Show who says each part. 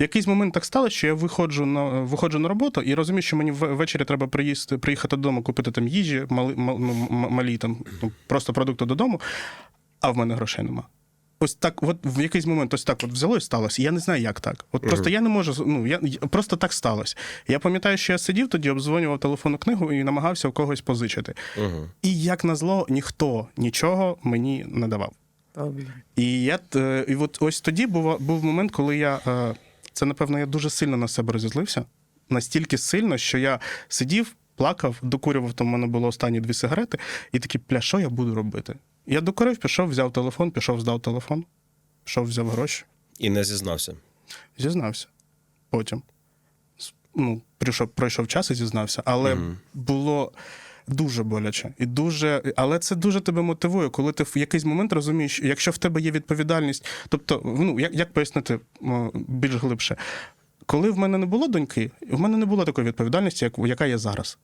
Speaker 1: в якийсь момент так сталося, що я виходжу на виходжу на роботу і розумію, що мені ввечері треба приїсти, приїхати додому, купити там їжі, мали, ма- малі там ну, просто продукти додому, а в мене грошей нема. Ось так, от в якийсь момент ось так от взяло і сталося. Я не знаю, як так. От просто я не можу. Ну я просто так сталося. Я пам'ятаю, що я сидів тоді, обдзвонював телефонну книгу і намагався у когось позичити.
Speaker 2: Угу.
Speaker 1: І як назло, ніхто нічого мені не давав.
Speaker 3: Добре.
Speaker 1: І я е, і от ось тоді був, був момент, коли я е, це напевно я дуже сильно на себе розізлився. Настільки сильно, що я сидів, плакав, докурював, там в мене було останні дві сигарети, і такий, пля, що я буду робити? Я докурив, пішов, взяв телефон, пішов, здав телефон, пішов, взяв гроші,
Speaker 2: І не зізнався.
Speaker 1: зізнався. Потім. Ну, прийшов, пройшов час і зізнався. Але
Speaker 2: Мгм.
Speaker 1: було дуже боляче. І дуже, але це дуже тебе мотивує, коли ти в якийсь момент розумієш, якщо в тебе є відповідальність, тобто, ну як, як пояснити більш глибше. Коли в мене не було доньки, в мене не було такої відповідальності, як, яка є зараз.